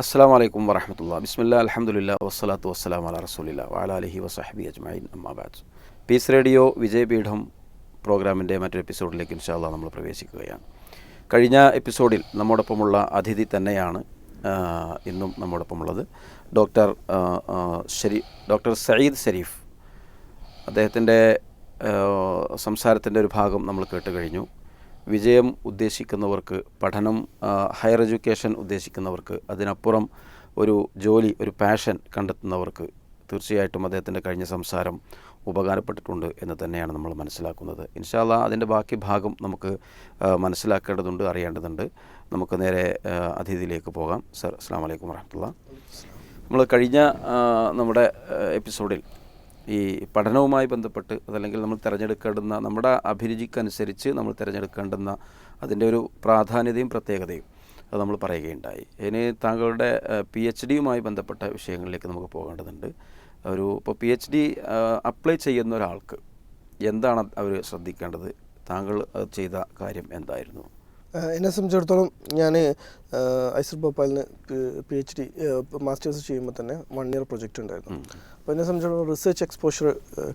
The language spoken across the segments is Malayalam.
അസ്സാം വലൈക്കും വറഹമത്തുള്ള ബിസ്മില്ല അലഹമുല്ല വസ്സലാത്തു വസ്സലാം അല റസൂലില്ല വാല അലഹി വസഹബി അജ്മൈൻ അമ്മാബാദ് പീസ് റേഡിയോ വിജയപീഠം പ്രോഗ്രാമിന്റെ മറ്റൊരു എപ്പിസോഡിലേക്ക് ഇൻഷാല്ല നമ്മൾ പ്രവേശിക്കുകയാണ്. കഴിഞ്ഞ എപ്പിസോഡിൽ നമ്മോടൊപ്പമുള്ള അതിഥി തന്നെയാണ് ഇന്നും നമ്മോടൊപ്പമുള്ളത് ഡോക്ടർ ഷരീ ഡോക്ടർ സയ്യിദ് ഷരീഫ് അദ്ദേഹത്തിന്റെ സംസാരത്തിന്റെ ഒരു ഭാഗം നമ്മൾ കേട്ട് കഴിഞ്ഞു വിജയം ഉദ്ദേശിക്കുന്നവർക്ക് പഠനം ഹയർ എഡ്യൂക്കേഷൻ ഉദ്ദേശിക്കുന്നവർക്ക് അതിനപ്പുറം ഒരു ജോലി ഒരു പാഷൻ കണ്ടെത്തുന്നവർക്ക് തീർച്ചയായിട്ടും അദ്ദേഹത്തിന്റെ കഴിഞ്ഞ സംസാരം ഉപകാരപ്പെട്ടിട്ടുണ്ട് എന്ന് തന്നെയാണ് നമ്മൾ മനസ്സിലാക്കുന്നത്. ഇൻഷാല്ല അതിന്റെ ബാക്കി ഭാഗം നമുക്ക് മനസ്സിലാക്കേണ്ടതുണ്ട് അറിയേണ്ടതുണ്ട്. നമുക്ക് നേരെ അതിഥിയിലേക്ക് പോകാം. സർ അസ്സാം വലൈക്കും വരഹമുല്ല നമ്മൾ കഴിഞ്ഞ നമ്മുടെ എപ്പിസോഡിൽ ഈ പഠനവുമായി ബന്ധപ്പെട്ട് അതല്ലെങ്കിൽ നമ്മൾ തിരഞ്ഞെടുക്കേണ്ടുന്ന നമ്മുടെ അഭിരുചിക്കനുസരിച്ച് നമ്മൾ തിരഞ്ഞെടുക്കേണ്ടുന്ന അതിന്റെ ഒരു പ്രാധാന്യതയും പ്രത്യേകതയും അത് നമ്മൾ പറയുകയുണ്ടായി. ഇനി താങ്കളുടെ പി എച്ച് ഡിയുമായി ബന്ധപ്പെട്ട വിഷയങ്ങളിലേക്ക് നമുക്ക് പോകേണ്ടതുണ്ട്. ഒരു ഇപ്പോൾ പി എച്ച് ഡി അപ്ലൈ ചെയ്യുന്ന ഒരാൾക്ക് എന്താണ് അവർ ശ്രദ്ധിക്കേണ്ടത്? താങ്കൾ ചെയ്ത കാര്യം എന്തായിരുന്നു? എന്നെ സംബന്ധിച്ചിടത്തോളം ഞാൻ ഐസർ ഭോപ്പാലിന് പി എച്ച് ഡി മാസ്റ്റേഴ്സ് ചെയ്യുമ്പോൾ തന്നെ വൺ ഇയർ പ്രൊജക്റ്റ് ഉണ്ടായിരുന്നു. അപ്പോൾ എന്നെ സംബന്ധിച്ചിടത്തോളം റിസർച്ച് എക്സ്പോഷർ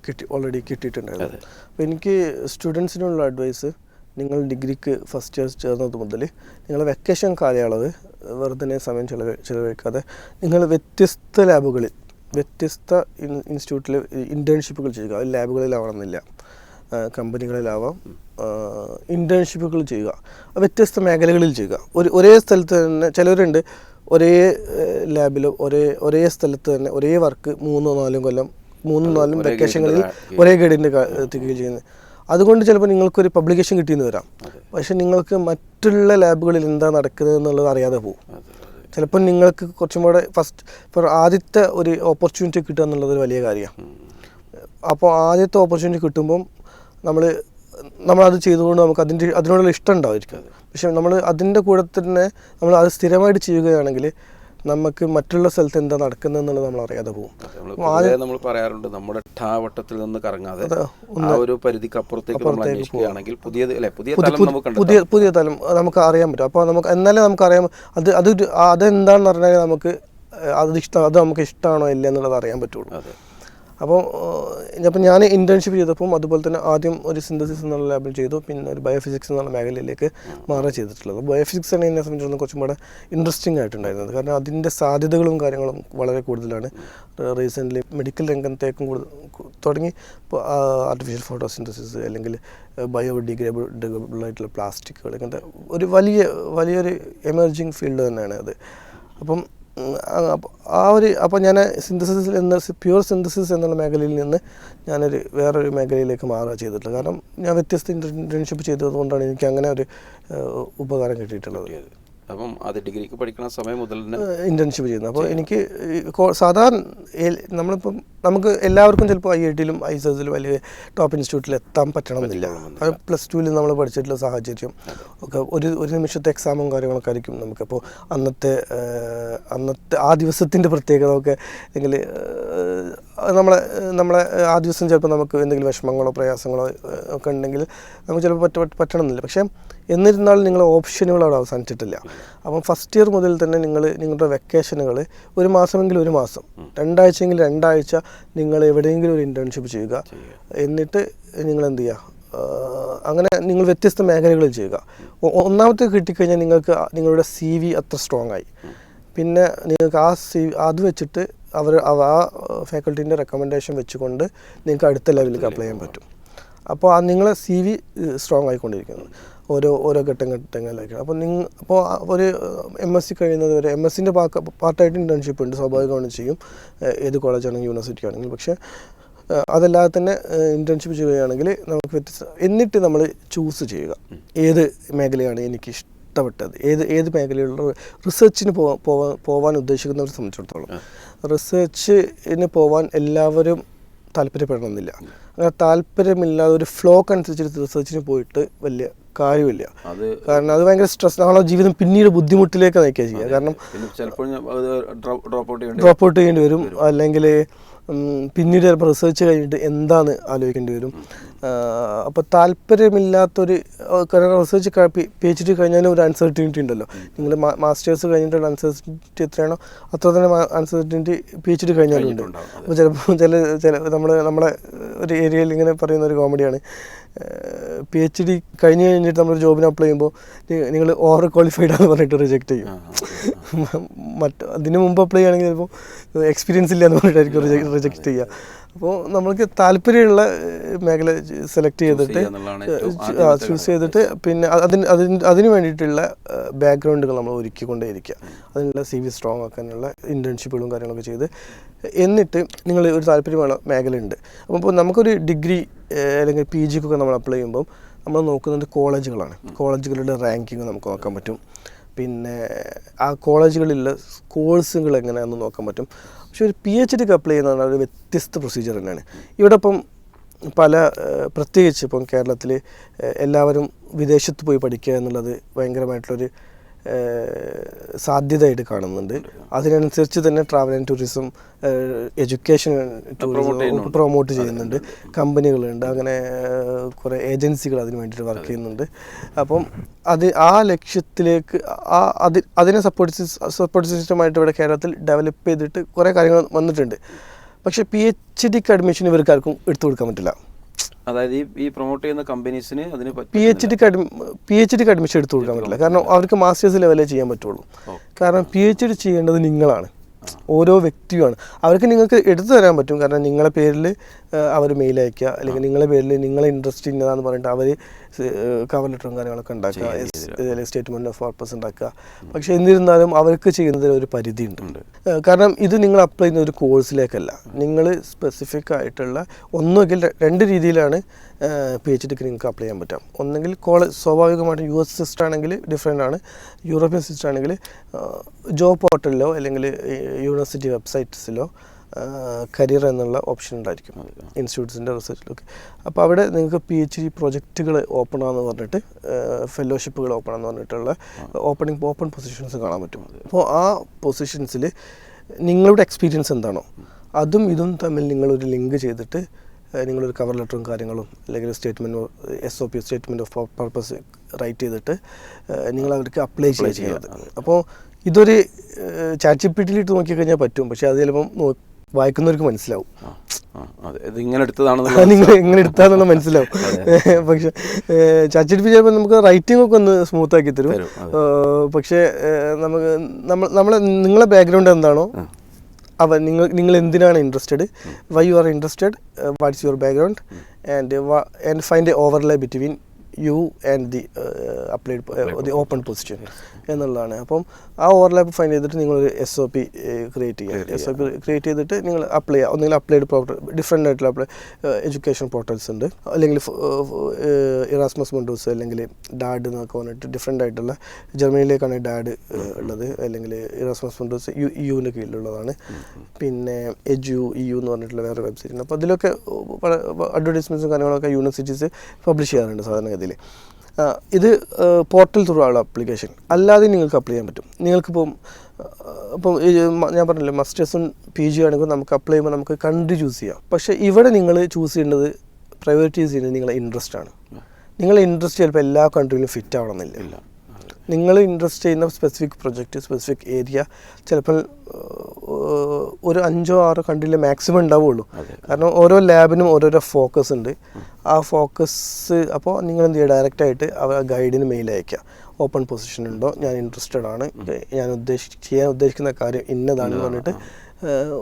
കിട്ടി ഓൾറെഡി കിട്ടിയിട്ടുണ്ടായിരുന്നു. അപ്പോൾ എനിക്ക് സ്റ്റുഡൻസിനുള്ള അഡ്വൈസ് നിങ്ങൾ ഡിഗ്രിക്ക് ഫസ്റ്റ് ഇയർ ചേർന്നത് മുതൽ നിങ്ങൾ വെക്കേഷൻ കാലയളവ് വെറുതെ സമയം ചിലവ് ചിലവഴിക്കാതെ നിങ്ങൾ വ്യത്യസ്ത ലാബുകളിൽ വ്യത്യസ്ത ഇൻസ്റ്റിറ്റ്യൂട്ടിൽ ഇന്റേൺഷിപ്പുകൾ ചെയ്യുക. ലാബുകളിലാവണമെന്നില്ല കമ്പനികളിലാവാം. ഇന്റേൺഷിപ്പുകൾ ചെയ്യുക. വ്യത്യസ്ത മേഖലകളിൽ ചെയ്യുക. ഒരു ഒരേ സ്ഥലത്ത് തന്നെ ചിലവരുണ്ട് ഒരേ ലാബിൽ ഒരേ ഒരേ സ്ഥലത്ത് തന്നെ ഒരേ വർക്ക് മൂന്നോ നാലും കൊല്ലം മൂന്നും നാലും വെക്കേഷനുകളിൽ ഒരേ ഗൈഡിന്റെ എത്തിക്കുകയും ചെയ്യുന്നത് അതുകൊണ്ട് ചിലപ്പോൾ നിങ്ങൾക്കൊരു പബ്ലിക്കേഷൻ കിട്ടിയെന്ന് വരാം. പക്ഷെ നിങ്ങൾക്ക് മറ്റുള്ള ലാബുകളിൽ എന്താ നടക്കുന്നത് എന്നുള്ളത് അറിയാതെ പോകും. ചിലപ്പോൾ നിങ്ങൾക്ക് കുറച്ചും കൂടെ ഫസ്റ്റ് ഇപ്പോൾ ആദ്യത്തെ ഒരു ഓപ്പർച്യൂണിറ്റി കിട്ടുക എന്നുള്ളത് ഒരു വലിയ കാര്യമാണ്. അപ്പോൾ ആദ്യത്തെ ഓപ്പർച്യൂണിറ്റി കിട്ടുമ്പം നമ്മൾ നമ്മളത് ചെയ്തുകൊണ്ട് നമുക്ക് അതിന്റെ അതിനോടുള്ള ഇഷ്ടം ഉണ്ടാവും പക്ഷേ നമ്മൾ അതിന്റെ കൂടെ തന്നെ നമ്മൾ അത് സ്ഥിരമായിട്ട് ചെയ്യുകയാണെങ്കിൽ നമുക്ക് മറ്റുള്ള സ്ഥലത്ത് എന്താ നടക്കുന്നത് എന്നുള്ളത് നമ്മൾ അറിയാതെ പോകും. നമ്മൾ പറയാറുണ്ട് നമ്മുടെ ഠാവട്ടത്തിൽ നിന്ന് കറങ്ങാതെ ആ ഒരു പരിധിക്ക് അപ്പുറത്തേക്ക് നമ്മൾ അന്വേഷിക്കുകയാണെങ്കിൽ പുതിയത് അല്ലെ പുതിയ നമുക്ക് പുതിയ പുതിയ തലം നമുക്ക് അറിയാൻ പറ്റും. അപ്പോൾ നമുക്ക് എന്നാലേ നമുക്ക് അറിയാൻ അത് അത് അതെന്താണെന്ന് പറഞ്ഞാൽ നമുക്ക് അത് ഇഷ്ടം അത് നമുക്ക് ഇഷ്ടമാണോ ഇല്ല എന്നുള്ളത് അറിയാൻ പറ്റുള്ളൂ. അപ്പോൾ അപ്പം ഞാൻ ഇന്റേൺഷിപ്പ് ചെയ്തപ്പം അതുപോലെ തന്നെ ആദ്യം ഒരു സിന്തസിസ് എന്നുള്ള ലാബിൽ ചെയ്തു. പിന്നെ ഒരു ബയോഫിസിക്സ് എന്നുള്ള മേഖലയിലേക്ക് മാറുക ചെയ്തിട്ടുള്ളത്. ബയോഫിസിക്സ് ആണ് എന്നെ സംബന്ധിച്ചിടത്തോളം കുറച്ചും കൂടെ ഇൻട്രസ്റ്റിംഗ് ആയിട്ടുണ്ടായിരുന്നത്. കാരണം അതിന്റെ സാധ്യതകളും കാര്യങ്ങളും വളരെ കൂടുതലാണ്. റീസെന്റ്ലി മെഡിക്കൽ രംഗത്തേക്കും കൂടുതൽ തുടങ്ങി. ഇപ്പോൾ ആർട്ടിഫിഷ്യൽ ഫോട്ടോസിന്തസിസ് അല്ലെങ്കിൽ ബയോഡിഗ്രേബിൾ ആയിട്ടുള്ള പ്ലാസ്റ്റിക്കുകൾ ഇങ്ങനത്തെ ഒരു വലിയ വലിയൊരു എമർജിങ് ഫീൽഡ് തന്നെയാണ് അത്. അപ്പം ആ ഒരു അപ്പോൾ ഞാൻ സിന്തസിസിൽ എന്ന പ്യുവർ സിന്തസിസ് എന്നുള്ള മേഖലയിൽ നിന്ന് ഞാനൊരു വേറൊരു മേഖലയിലേക്ക് മാറുക ചെയ്തിട്ടുള്ളത്. കാരണം ഞാൻ വ്യത്യസ്ത ഇന്റേൺഷിപ്പ് ചെയ്തതുകൊണ്ടാണ് എനിക്ക് അങ്ങനെ ഒരു ഉപകാരം കിട്ടിയിട്ടുള്ളത്. അപ്പം അത് ഡിഗ്രിക്ക് പഠിക്കുന്ന സമയം മുതൽ ഇന്റേൺഷിപ്പ് ചെയ്യുന്നത് അപ്പോൾ എനിക്ക് സാധാരണ നമ്മളിപ്പം നമുക്ക് എല്ലാവർക്കും ചിലപ്പോൾ ഐ ഐ ടിയിലും ഐ എസ് എസിലും അല്ലെങ്കിൽ ടോപ്പ് ഇൻസ്റ്റിറ്റ്യൂട്ടിൽ എത്താൻ പറ്റണമെന്നില്ല അത് പ്ലസ് ടുവിൽ നമ്മൾ പഠിച്ചിട്ടുള്ള സാഹചര്യം. ഒക്കെ ഒരു ഒരു നിമിഷത്തെ എക്സാമും കാര്യങ്ങളൊക്കെ ആയിരിക്കും നമുക്കപ്പോൾ അന്നത്തെ അന്നത്തെ ആ ദിവസത്തിന്റെ പ്രത്യേകത ഒക്കെ അല്ലെങ്കിൽ നമ്മളെ നമ്മളെ ആ ദിവസം ചിലപ്പോൾ നമുക്ക് എന്തെങ്കിലും വിഷമങ്ങളോ പ്രയാസങ്ങളോ ഒക്കെ ഉണ്ടെങ്കിൽ നമുക്ക് ചിലപ്പോൾ പറ്റ പറ്റ- പറ്റണമെന്നില്ല. പക്ഷേ എന്നിരുന്നാലും നിങ്ങൾ ഓപ്ഷനുകൾ അവിടെ അവസാനിച്ചിട്ടില്ല. അപ്പം ഫസ്റ്റ് ഇയർ മുതൽ തന്നെ നിങ്ങൾ നിങ്ങളുടെ വെക്കേഷനുകൾ ഒരു മാസമെങ്കിൽ ഒരു മാസം. രണ്ടാഴ്ചയെങ്കിൽ രണ്ടാഴ്ച നിങ്ങൾ എവിടെയെങ്കിലും ഒരു ഇന്റേൺഷിപ്പ് ചെയ്യുക. എന്നിട്ട് നിങ്ങൾ എന്ത് ചെയ്യുക? അങ്ങനെ നിങ്ങൾ വ്യത്യസ്ത മേഖലകളിൽ ചെയ്യുക. ഒന്നാമത്തെ കിട്ടിക്കഴിഞ്ഞാൽ നിങ്ങൾക്ക് നിങ്ങളുടെ സി വി അത്ര സ്ട്രോങ് ആയി. പിന്നെ നിങ്ങൾക്ക് ആ സി അത് വെച്ചിട്ട് അവർ അവ- ആ ഫാക്കൽറ്റീന്റെ റെക്കമെൻഡേഷൻ വെച്ചുകൊണ്ട് നിങ്ങൾക്ക് അടുത്ത ലെവലിലേക്ക് അപ്ലൈ ചെയ്യാൻ പറ്റും. അപ്പോൾ ആ നിങ്ങളെ സി വി സ്ട്രോങ് ആയിക്കൊണ്ടിരിക്കുന്നത് ഓരോ ഓരോ ഘട്ടം ഘട്ടങ്ങളിലേക്ക്. അപ്പോൾ നിങ്ങൾ അപ്പോൾ ഒരു എം എസ് സി കഴിയുന്നത് വരെ എം എസ് സിന്റെ പാർട്ടായിട്ട് ഇന്റേൺഷിപ്പ് ഉണ്ട്. സ്വാഭാവികമാണ് ചെയ്യും. ഏത് കോളേജാണെങ്കിൽ യൂണിവേഴ്സിറ്റി ആണെങ്കിലും. പക്ഷേ അതല്ലാതെ തന്നെ ഇന്റേൺഷിപ്പ് ചെയ്യുകയാണെങ്കിൽ നമുക്ക് വ്യത്യസ്ത എന്നിട്ട് നമ്മൾ ചൂസ് ചെയ്യുക. ഏത് മേഖലയാണ് എനിക്ക് ഇഷ്ടപ്പെട്ടത് ഏത് ഏത് മേഖലയിലുള്ള റിസർച്ചിന് പോവാൻ ഉദ്ദേശിക്കുന്നവരെ സംബന്ധിച്ചിടത്തോളം. റിസർച്ചിന് പോവാൻ എല്ലാവരും താല്പര്യപ്പെടണമെന്നില്ല. അങ്ങനെ താല്പര്യമില്ലാതെ ഒരു ഫ്ലോക്ക് അനുസരിച്ച് റിസർച്ചിന് പോയിട്ട് വലിയ കാര്യമില്ല. കാരണം അത് ഭയങ്കര സ്ട്രെസ് നമ്മളെ ജീവിതം പിന്നീട് ബുദ്ധിമുട്ടിലേക്ക് നയിക്കുക ചെയ്യുക കാരണം ചിലപ്പോൾ ഡ്രോപ്പ് ഔട്ട് ചെയ്യേണ്ടി ഡ്രോപ്പ് ഔട്ട് ചെയ്യേണ്ടി വരും. അല്ലെങ്കിൽ പിന്നീട് ചിലപ്പോൾ റിസർച്ച് കഴിഞ്ഞിട്ട് എന്താണ് ആലോചിക്കേണ്ടി വരും. അപ്പോൾ താല്പര്യമില്ലാത്തൊരു കാരണം റിസർച്ച് പി എച്ച് ഡി കഴിഞ്ഞാലും ഒരു അൺസർട്ടിനിറ്റി ഉണ്ടല്ലോ. നിങ്ങൾ മാസ്റ്റേഴ്സ് കഴിഞ്ഞിട്ടുള്ള അൺസർട്ടിനിറ്റി എത്രയാണോ അത്ര തന്നെ അൺസർട്ടിനിറ്റി പി എച്ച് ഡി കഴിഞ്ഞാലും ഉണ്ട്. അപ്പോൾ ചിലപ്പോൾ ചില ചില നമ്മൾ നമ്മളെ ഒരു ഏരിയയിൽ ഇങ്ങനെ പറയുന്ന ഒരു കോമഡിയാണ് പി എച്ച് ഡി കഴിഞ്ഞ് കഴിഞ്ഞിട്ട് നമ്മൾ ജോബിന് അപ്ലൈ ചെയ്യുമ്പോൾ നിങ്ങൾ ഓവർ ക്വാളിഫൈഡ് ആണെന്ന് പറഞ്ഞിട്ട് റിജക്ട് ചെയ്യും. മറ്റു മറ്റ് അതിന് മുമ്പ് അപ്ലൈ ചെയ്യുകയാണെങ്കിൽ ചിലപ്പോൾ എക്സ്പീരിയൻസ് ഇല്ല എന്ന് പറഞ്ഞിട്ടായിരിക്കും റിജക്ട് ചെയ്യുക. അപ്പോൾ നമ്മൾക്ക് താല്പര്യമുള്ള മേഖല സെലക്ട് ചെയ്തിട്ട് ചൂസ് ചെയ്തിട്ട് പിന്നെ അതിന് അതിന് അതിന് വേണ്ടിയിട്ടുള്ള ബാക്ക്ഗ്രൗണ്ടുകൾ നമ്മൾ ഒരുക്കിക്കൊണ്ടേയിരിക്കുക. അതിനുള്ള സി വി സ്ട്രോങ് ആക്കാനുള്ള ഇന്റേൺഷിപ്പുകളും കാര്യങ്ങളൊക്കെ ചെയ്ത് എന്നിട്ട് നിങ്ങൾ ഒരു താല്പര്യമുള്ള മേഖല ഉണ്ട് അപ്പോൾ ഇപ്പോൾ നമുക്കൊരു ഡിഗ്രി അല്ലെങ്കിൽ പി ജിക്കൊക്കെ നമ്മൾ അപ്ലൈ ചെയ്യുമ്പോൾ നമ്മൾ നോക്കുന്നത് കോളേജുകളാണ്. കോളേജുകളുടെ റാങ്കിങ് നമുക്ക് നോക്കാൻ പറ്റും. പിന്നെ ആ കോളേജുകളിലുള്ള കോഴ്സുകൾ എങ്ങനെയാണെന്ന് നോക്കാൻ പറ്റും. പക്ഷെ ഒരു പി എച്ച് ഡിക്ക് അപ്ലൈ ചെയ്യുന്നത് ഒരു വ്യത്യസ്ത പ്രൊസീജിയർ തന്നെയാണ്. ഇവിടെ ഇപ്പം പല പ്രത്യേകിച്ച് ഇപ്പം കേരളത്തിൽ എല്ലാവരും വിദേശത്ത് പോയി പഠിക്കുക എന്നുള്ളത് ഭയങ്കരമായിട്ടുള്ളൊരു സാധ്യതയായിട്ട് കാണുന്നുണ്ട്. അതിനനുസരിച്ച് തന്നെ travel and tourism education tourism promote ചെയ്യുന്നുണ്ട്. കമ്പനികളുണ്ട്. അങ്ങനെ കുറേ ഏജൻസികൾ അതിന് വേണ്ടിയിട്ട് വർക്ക് ചെയ്യുന്നുണ്ട്. അപ്പം അത് ആ ലക്ഷ്യത്തിലേക്ക് ആ അത് അതിനെ സപ്പോർട്ട് സപ്പോർട്ട് സിസ്റ്റമായിട്ട് ഇവിടെ കേരളത്തിൽ ഡെവലപ്പ് ചെയ്തിട്ട് കുറേ കാര്യങ്ങൾ വന്നിട്ടുണ്ട്. പക്ഷേ പി എച്ച് ഡിക്ക് അഡ്മിഷൻ ഇവർക്കാർക്കും എടുത്തു കൊടുക്കാൻ പറ്റില്ല. അതായത് ഈ ഈ പ്രൊമോട്ട് ചെയ്യുന്ന കമ്പനീസിന് അതിന് പി എച്ച് ഡിക്ക് പി എച്ച് ഡിക്ക് അഡ്മിഷൻ എടുത്തു കൊടുക്കാൻ പറ്റില്ല. കാരണം അവർക്ക് മാസ്റ്റേഴ്സ് ലെവലേ ചെയ്യാൻ പറ്റുള്ളൂ. കാരണം പി എച്ച് ഡി ചെയ്യേണ്ടത് നിങ്ങളാണ്. ഓരോ വ്യക്തിയുമാണ്. അവർക്ക് നിങ്ങൾക്ക് എടുത്തു തരാൻ പറ്റും. കാരണം നിങ്ങളെ പേരിൽ അവർ മെയിൽ അയക്കുക അല്ലെങ്കിൽ നിങ്ങളെ പേരിൽ നിങ്ങളെ ഇൻട്രസ്റ്റ് ഇന്നതാന്ന് പറഞ്ഞിട്ട് അവർ കവർ ലെറ്ററും കാര്യങ്ങളൊക്കെ ഉണ്ടാക്കുക. അല്ലെങ്കിൽ സ്റ്റേറ്റ്മെന്റ് ഓഫ് പർപ്പസ് ഉണ്ടാക്കുക. പക്ഷേ എന്നിരുന്നാലും അവർക്ക് ചെയ്യുന്നതിൽ ഒരു പരിധി ഉണ്ട്. കാരണം ഇത് നിങ്ങൾ അപ്ലൈ ചെയ്യുന്ന ഒരു കോഴ്സിലേക്കല്ല നിങ്ങൾ സ്പെസിഫിക് ആയിട്ടുള്ള ഒന്നുകിൽ രണ്ട് രീതിയിലാണ് പി എച്ച് ഡിക്ക് നിങ്ങൾക്ക് അപ്ലൈ ചെയ്യാൻ പറ്റാം. ഒന്നെങ്കിൽ കോളേജ് സ്വാഭാവികമായിട്ടും യു എസ് സിസ്റ്റം ആണെങ്കിൽ ഡിഫറെന്റ് ആണ്. യൂറോപ്യൻ സിസ്റ്റം ആണെങ്കിൽ ജോബ് പോർട്ടലിലോ അല്ലെങ്കിൽ യൂണിവേഴ്സിറ്റി വെബ്സൈറ്റ്സിലോ കരിയർ എന്നുള്ള ഓപ്ഷൻ ഉണ്ടായിരിക്കും. ഇൻസ്റ്റിറ്റ്യൂട്ട്സിന്റെ റിസർച്ചിലൊക്കെ അപ്പോൾ അവിടെ നിങ്ങൾക്ക് പി എച്ച് ഡി പ്രൊജക്റ്റുകൾ ഓപ്പൺ ആണെന്ന് പറഞ്ഞിട്ട് ഫെലോഷിപ്പുകൾ ഓപ്പൺ ആണെന്ന് പറഞ്ഞിട്ടുള്ള ഓപ്പണിംഗ് ഓപ്പൺ പൊസിഷൻസ് കാണാൻ പറ്റും. അപ്പോൾ ആ പൊസിഷൻസിൽ നിങ്ങളുടെ എക്സ്പീരിയൻസ് എന്താണോ അതും ഇതും തമ്മിൽ നിങ്ങളൊരു ലിങ്ക് ചെയ്തിട്ട് നിങ്ങളൊരു കവർ ലെറ്ററും കാര്യങ്ങളും അല്ലെങ്കിൽ statement S O P statement of purpose write ചെയ്തിട്ട് നിങ്ങൾ അവർക്ക് അപ്ലൈ ചെയ്യുന്നത് അപ്പോൾ ഇതൊരു ചാറ്റ് ജി പി ടിയിലിട്ട് നോക്കിക്കഴിഞ്ഞാൽ പറ്റും. പക്ഷേ അത് ചിലപ്പം വായിക്കുന്നവർക്ക് മനസ്സിലാവും. ഇങ്ങനെ നിങ്ങൾ എങ്ങനെ എടുത്താന്നുള്ള മനസ്സിലാവും. പക്ഷെ ചച്ചിടിപ്പ് ചെയ്യുമ്പോൾ നമുക്ക് റൈറ്റിംഗ് ഒക്കെ ഒന്ന് സ്മൂത്ത് ആക്കി തരും, പക്ഷേ നമുക്ക് നമ്മൾ നമ്മളെ നിങ്ങളെ ബാക്ക്ഗ്രൗണ്ട് എന്താണോ അവ നിങ്ങൾ നിങ്ങൾ എന്തിനാണ് interested why you are interested what's your background and and find a overlay between you and the applied the open position എന്നുള്ളതാണ്. അപ്പം ആ ഓവർലാപ്പ് ഫൈൻഡ് ചെയ്തിട്ട് നിങ്ങളൊരു എസ് ഒ പി ക്രിയേറ്റ് ചെയ്യുക എസ് ഒ പി ക്രിയേറ്റ് ചെയ്തിട്ട് നിങ്ങൾ അപ്ലൈ ചെയ്യുക ഒന്നുകിൽ അപ്ലൈഡ് പോർട്ടൽ ഡിഫറെന്റ് ആയിട്ടുള്ള അപ്ലൈ എഡ്യൂക്കേഷൻ പോർട്ടൽസ് ഉണ്ട്. അല്ലെങ്കിൽ ഇറാസ്മസ് മുണ്ടൂസ് അല്ലെങ്കിൽ ഡാഡ് എന്നൊക്കെ പറഞ്ഞിട്ട് ഡിഫറെന്റ് ആയിട്ടുള്ള ജർമ്മനിയിലേക്കാണ് ഡാഡ് ഉള്ളത്. അല്ലെങ്കിൽ ഇറാസ്മസ് മുണ്ടൂസ് യു യുവിന്റെ കീഴിലുള്ളതാണ്. പിന്നെ എജു ഇ യു എന്ന് പറഞ്ഞിട്ടുള്ള വേറെ വെബ്സൈറ്റ് ഉണ്ട്. അപ്പോൾ അതിലൊക്കെ പല അഡ്വർടൈസ്മെന്റ്സും കാര്യങ്ങളൊക്കെ യൂണിവേഴ്സിറ്റീസ് പബ്ലിഷ് ചെയ്യാറുണ്ട് സാധാരണഗതിയിൽ. ആ, ഇത് പോർട്ടൽ ത്രൂ അപ്ലിക്കേഷൻ ആപ്ലിക്കേഷൻ അല്ലാതെ നിങ്ങൾക്ക് അപ്ലൈ ചെയ്യാൻ പറ്റും. നിങ്ങൾക്കിപ്പം ഇപ്പം ഞാൻ പറഞ്ഞില്ലേ മസ്റ്റേഴ്സും പി ജി ആണെങ്കിൽ നമുക്ക് അപ്ലൈ ചെയ്യുമ്പോൾ നമുക്ക് കൺട്രി ചൂസ് ചെയ്യാം. പക്ഷേ ഇവിടെ നിങ്ങൾ ചൂസ് ചെയ്യേണ്ടത് പ്രയോറിറ്റൈസ് ചെയ്യുന്നത് നിങ്ങളെ ഇൻട്രസ്റ്റ് ആണ്. നിങ്ങളെ ഇൻട്രസ്റ്റ് ചിലപ്പോൾ എല്ലാ കൺട്രിയിലും ഫിറ്റ് ആവണമെന്നില്ല. നിങ്ങൾ ഇൻട്രസ്റ്റ് ചെയ്യുന്ന സ്പെസിഫിക് പ്രൊജക്റ്റ് സ്പെസിഫിക് ഏരിയ ചിലപ്പോൾ ഒരു അഞ്ചോ ആറോ കണ്ടില്ലേ മാക്സിമം ഉണ്ടാവുള്ളൂ. കാരണം ഓരോ ലാബിനും ഓരോരോ ഫോക്കസ് ഉണ്ട്. ആ ഫോക്കസ് അപ്പോൾ നിങ്ങൾ എന്ത് ചെയ്യുക? ഡയറക്റ്റായിട്ട് ആ ഗൈഡിന് മെയിൽ അയക്കുക ഓപ്പൺ പൊസിഷൻ ഉണ്ടോ? ഞാൻ ഇൻട്രസ്റ്റഡ് ആണ്. ഞാൻ ഉദ്ദേശി ചെയ്യാൻ ഉദ്ദേശിക്കുന്ന കാര്യം ഇന്നതാണ്. പറഞ്ഞിട്ട്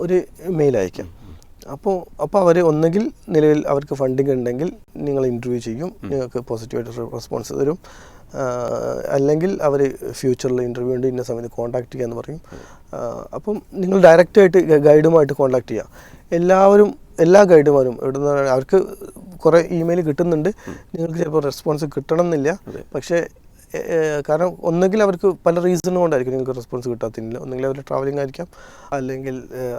ഒരു മെയിൽ അയക്കാം അപ്പോൾ അപ്പോൾ അവർ ഒന്നുകിൽ നിലവിൽ അവർക്ക് ഫണ്ടിങ് ഉണ്ടെങ്കിൽ നിങ്ങൾ ഇന്റർവ്യൂ ചെയ്യും. നിങ്ങൾക്ക് പോസിറ്റീവായിട്ട് റെസ്പോൺസ് തരും. അല്ലെങ്കിൽ അവർ ഫ്യൂച്ചറിൽ ഇന്റർവ്യൂ ഉണ്ട് ഇന്ന സമയത്ത് കോൺടാക്ട് ചെയ്യാമെന്ന് പറയും. അപ്പം നിങ്ങൾ ഡയറക്റ്റായിട്ട് ഗൈഡുമായിട്ട് കോൺടാക്ട് ചെയ്യുക എല്ലാവരും എല്ലാ ഗൈഡുമാരും ഇവിടെ നിന്ന് അവർക്ക് കുറേ ഇമെയിൽ കിട്ടുന്നുണ്ട്. നിങ്ങൾക്ക് ചിലപ്പോൾ റെസ്പോൺസ് കിട്ടണം എന്നില്ല പക്ഷേ കാരണം ഒന്നുകിൽ അവർക്ക് പല റീസൺ കൊണ്ടായിരിക്കും നിങ്ങൾക്ക് റെസ്പോൺസ് കിട്ടാത്തില്ല. ഒന്നുകിൽ അവർ ട്രാവലിംഗ് ആയിരിക്കാം. അല്ലെങ്കിൽ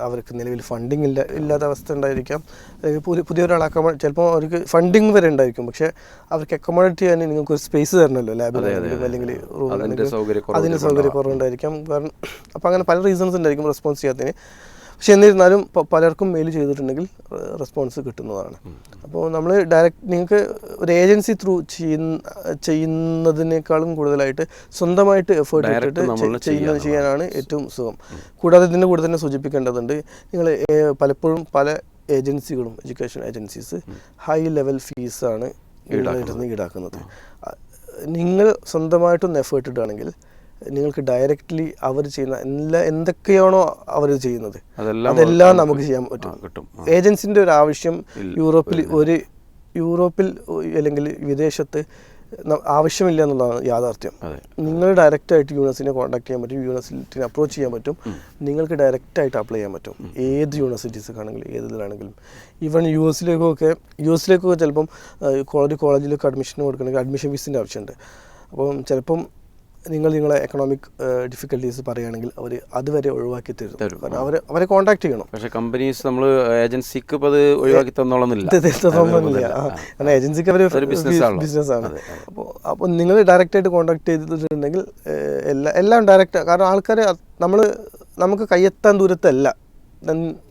അവർക്ക് നിലവിൽ ഫണ്ടിങ് ഇല്ല ഇല്ലാത്ത അവസ്ഥ ഉണ്ടായിരിക്കാം. അല്ലെങ്കിൽ പുതിയ പുതിയൊരാൾ അക്കോമഡേറ്റ് ചിലപ്പോൾ അവർക്ക് ഫണ്ടിങ് വരെ ഉണ്ടായിരിക്കും. പക്ഷേ അവർക്ക് അക്കോമഡേറ്റ് ചെയ്യാൻ നിങ്ങൾക്ക് ഒരു സ്പേസ് തരണമല്ലോ ലാബിലാണെങ്കിലും അല്ലെങ്കിൽ റൂമിലാണെങ്കിലും അതിന് സൗകര്യക്കുറവുണ്ടായിരിക്കാം. കാരണം അപ്പോൾ അങ്ങനെ പല റീസൺസ് ഉണ്ടായിരിക്കും റെസ്പോൺസ് ചെയ്യാത്തതിന്. പക്ഷെ എന്നിരുന്നാലും പലർക്കും മെയിൽ ചെയ്തിട്ടുണ്ടെങ്കിൽ റെസ്പോൺസ് കിട്ടുന്നതാണ്. അപ്പോൾ നമ്മൾ ഡയറക്റ്റ് നിങ്ങൾക്ക് ഒരു ഏജൻസി ത്രൂ ചെയ്യുന്ന ചെയ്യുന്നതിനേക്കാളും കൂടുതലായിട്ട് സ്വന്തമായിട്ട് എഫേർട്ട് ഇട്ടിട്ട് ചെയ്യുന്നത്. ചെയ്യാനാണ് ഏറ്റവും സുഖം. കൂടാതെ ഇതിന്റെ കൂടെ തന്നെ സൂചിപ്പിക്കേണ്ടതുണ്ട് നിങ്ങൾ പലപ്പോഴും പല ഏജൻസികളും എഡ്യൂക്കേഷൻ ഏജൻസീസ് ഹൈ ലെവൽ ഫീസാണ് ഈടാക്കുന്നത്. നിങ്ങൾ സ്വന്തമായിട്ടൊന്ന് എഫേർട്ട് ഇടുകയാണെങ്കിൽ നിങ്ങൾക്ക് ഡയറക്റ്റ്ലി അവർ ചെയ്യുന്ന എല്ലാ എന്തൊക്കെയാണോ അവർ ചെയ്യുന്നത്. അതെല്ലാം നമുക്ക് ചെയ്യാൻ പറ്റും. ഏജൻസിന്റെ ഒരു ആവശ്യം യൂറോപ്പിൽ ഒരു യൂറോപ്പിൽ അല്ലെങ്കിൽ വിദേശത്ത് ആവശ്യമില്ല എന്നുള്ളതാണ് യാഥാർത്ഥ്യം. നിങ്ങൾ ഡയറക്റ്റായിട്ട് യൂണിവേഴ്സിറ്റിനെ കോൺടാക്ട് ചെയ്യാൻ പറ്റും യൂണിവേഴ്സിറ്റിനെ അപ്രോച്ച് ചെയ്യാൻ പറ്റും നിങ്ങൾക്ക് ഡയറക്റ്റായിട്ട് അപ്ലൈ ചെയ്യാൻ പറ്റും. ഏത് യൂണിവേഴ്സിറ്റീസ് ആണെങ്കിലും ഏതിലാണെങ്കിലും ഈവൻ യു എസിലേക്കൊക്കെ യു എസിലേക്കൊക്കെ ചിലപ്പം കോളേജ് കോളേജിലൊക്കെ അഡ്മിഷൻ കൊടുക്കണമെങ്കിൽ അഡ്മിഷൻ ഫീസിന്റെ ആവശ്യമുണ്ട്. അപ്പം ചിലപ്പം നിങ്ങൾ നിങ്ങളെ എക്കണോമിക് ഡിഫിക്കൽട്ടീസ് പറയുകയാണെങ്കിൽ അവർ അതുവരെ ഒഴിവാക്കി തരും. കാരണം അവരെ അവരെ കോൺടാക്ട് ചെയ്യണം. പക്ഷേ കമ്പനീസ് നമ്മൾ ഏജൻസിക്ക് ഇപ്പോൾ അത് ഒഴിവാക്കി തന്നോളന്നില്ല കാരണം ഏജൻസിക്ക് അവർ. ബിസിനസ്സാണ്. അപ്പോൾ അപ്പോൾ നിങ്ങൾ ഡയറക്റ്റായിട്ട് കോൺടാക്ട് ചെയ്തിട്ടുണ്ടെങ്കിൽ എല്ലാ എല്ലാം ഡയറക്റ്റ് കാരണം ആൾക്കാർ നമ്മൾ നമുക്ക് കയ്യെത്താൻ ദൂരത്തല്ല.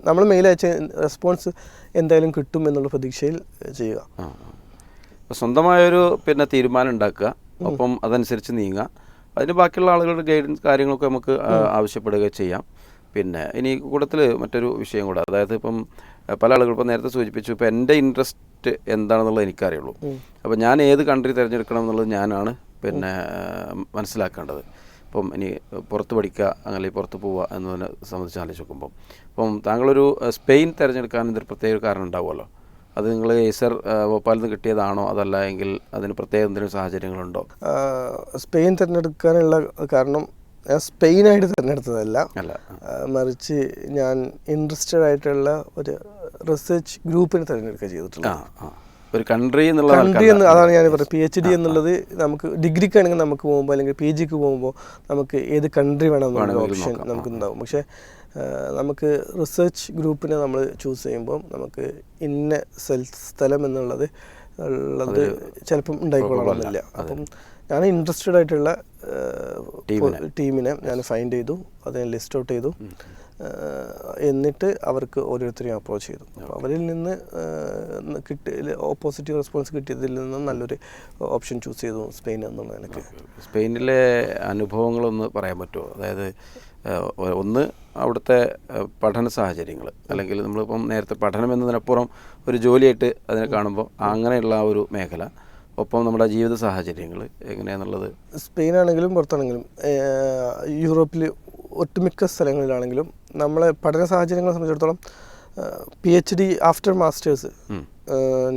നമ്മൾ മെയിൽ അയച്ച റെസ്പോൺസ് എന്തായാലും കിട്ടും എന്നുള്ള പ്രതീക്ഷയിൽ ചെയ്യുക. സ്വന്തമായൊരു പിന്നെ തീരുമാനം ഉണ്ടാക്കുക. ഒപ്പം അതനുസരിച്ച് നീങ്ങുക. അതിന് ബാക്കിയുള്ള ആളുകളുടെ ഗൈഡൻസ് കാര്യങ്ങളൊക്കെ നമുക്ക് ആവശ്യപ്പെടുക ചെയ്യാം. പിന്നെ ഇനി കൂട്ടത്തിൽ മറ്റൊരു വിഷയം കൂടെ അതായത് ഇപ്പം പല ആളുകൾ ഇപ്പം നേരത്തെ സൂചിപ്പിച്ചു ഇപ്പം എന്റെ ഇൻട്രസ്റ്റ് എന്താണെന്നുള്ളത് എനിക്കറിയുള്ളൂ. അപ്പം ഞാൻ ഏത് കൺട്രി തിരഞ്ഞെടുക്കണം എന്നുള്ളത് ഞാനാണ് പിന്നെ മനസ്സിലാക്കേണ്ടത്. ഇപ്പം ഇനി പുറത്ത് പഠിക്കുക അല്ലെങ്കിൽ പുറത്ത് പോവുക എന്നതിനെ സംബന്ധിച്ച് ആലോചിച്ച് നോക്കുമ്പം. അപ്പം താങ്കളൊരു സ്പെയിൻ തിരഞ്ഞെടുക്കാൻ ഇതൊരു പ്രത്യേക കാരണം ഉണ്ടാവുമല്ലോ? അത് നിങ്ങൾ ഏസർ ഭോപ്പാലിൽ നിന്ന് കിട്ടിയതാണോ അതല്ല എങ്കിൽ അതിന് പ്രത്യേക എന്തെങ്കിലും സാഹചര്യങ്ങളുണ്ടോ? സ്പെയിൻ തിരഞ്ഞെടുക്കാനുള്ള കാരണം ഞാൻ സ്പെയിനായിട്ട് തിരഞ്ഞെടുത്തതല്ല. അല്ല മറിച്ച് ഞാൻ ഇൻട്രസ്റ്റഡ് ആയിട്ടുള്ള ഒരു റിസർച്ച് ഗ്രൂപ്പിനെ തിരഞ്ഞെടുക്കുക ചെയ്തിട്ടുള്ളത്. ആ ഒരു കൺട്രി എന്നുള്ള കൺട്രി എന്ന് അതാണ് ഞാൻ പറയുന്നത് പി എച്ച് ഡി എന്നുള്ളത് നമുക്ക് ഡിഗ്രിക്ക് ആണെങ്കിൽ നമുക്ക് പോകുമ്പോൾ അല്ലെങ്കിൽ പി ജിക്ക് പോകുമ്പോൾ നമുക്ക് ഏത് കൺട്രി വേണം എന്നുള്ള ഓപ്ഷൻ നമുക്ക് ഉണ്ടാവും. പക്ഷേ നമുക്ക് റിസർച്ച് ഗ്രൂപ്പിനെ നമ്മൾ ചൂസ് ചെയ്യുമ്പോൾ നമുക്ക് ഇന്ന സെൽ സ്ഥലം എന്നുള്ളത് ഉള്ളത് ചിലപ്പം ഉണ്ടായിക്കൊള്ളണമെന്നില്ല. അപ്പം ഞാൻ ഇൻട്രസ്റ്റഡ് ആയിട്ടുള്ള ടീമിനെ. ഞാൻ ഫൈൻഡ് ചെയ്തു. അതിനെ ലിസ്റ്റ് ഔട്ട് ചെയ്തു. എന്നിട്ട് അവർക്ക് ഓരോരുത്തരെയും അപ്രോച്ച് ചെയ്തു. അപ്പോൾ അവരിൽ നിന്ന് കിട്ടിയ കിട്ടി ഓപ്പോസിറ്റീവ് റെസ്പോൺസ് കിട്ടിയതിൽ നിന്ന് നല്ലൊരു ഓപ്ഷൻ ചൂസ് ചെയ്തു സ്പെയിൻ എന്നുള്ളത് എനിക്ക് സ്പെയിനിലെ അനുഭവങ്ങളൊന്ന് പറയാൻ പറ്റുമോ? അതായത് ഒന്ന് അവിടുത്തെ പഠന സാഹചര്യങ്ങൾ അല്ലെങ്കിൽ നമ്മളിപ്പം നേരത്തെ പഠനം എന്നതിനപ്പുറം ഒരു ജോലിയായിട്ട് അതിനെ കാണുമ്പോൾ അങ്ങനെയുള്ള ആ ഒരു മേഖല. ഒപ്പം നമ്മുടെ ജീവിത സാഹചര്യങ്ങൾ എങ്ങനെയാണെന്നുള്ളത് സ്പെയിനാണെങ്കിലും പുറത്താണെങ്കിലും യൂറോപ്പിൽ ഒട്ടുമിക്ക സ്ഥലങ്ങളിലാണെങ്കിലും നമ്മളെ പഠന സാഹചര്യങ്ങളെ സംബന്ധിച്ചിടത്തോളം P H D after masters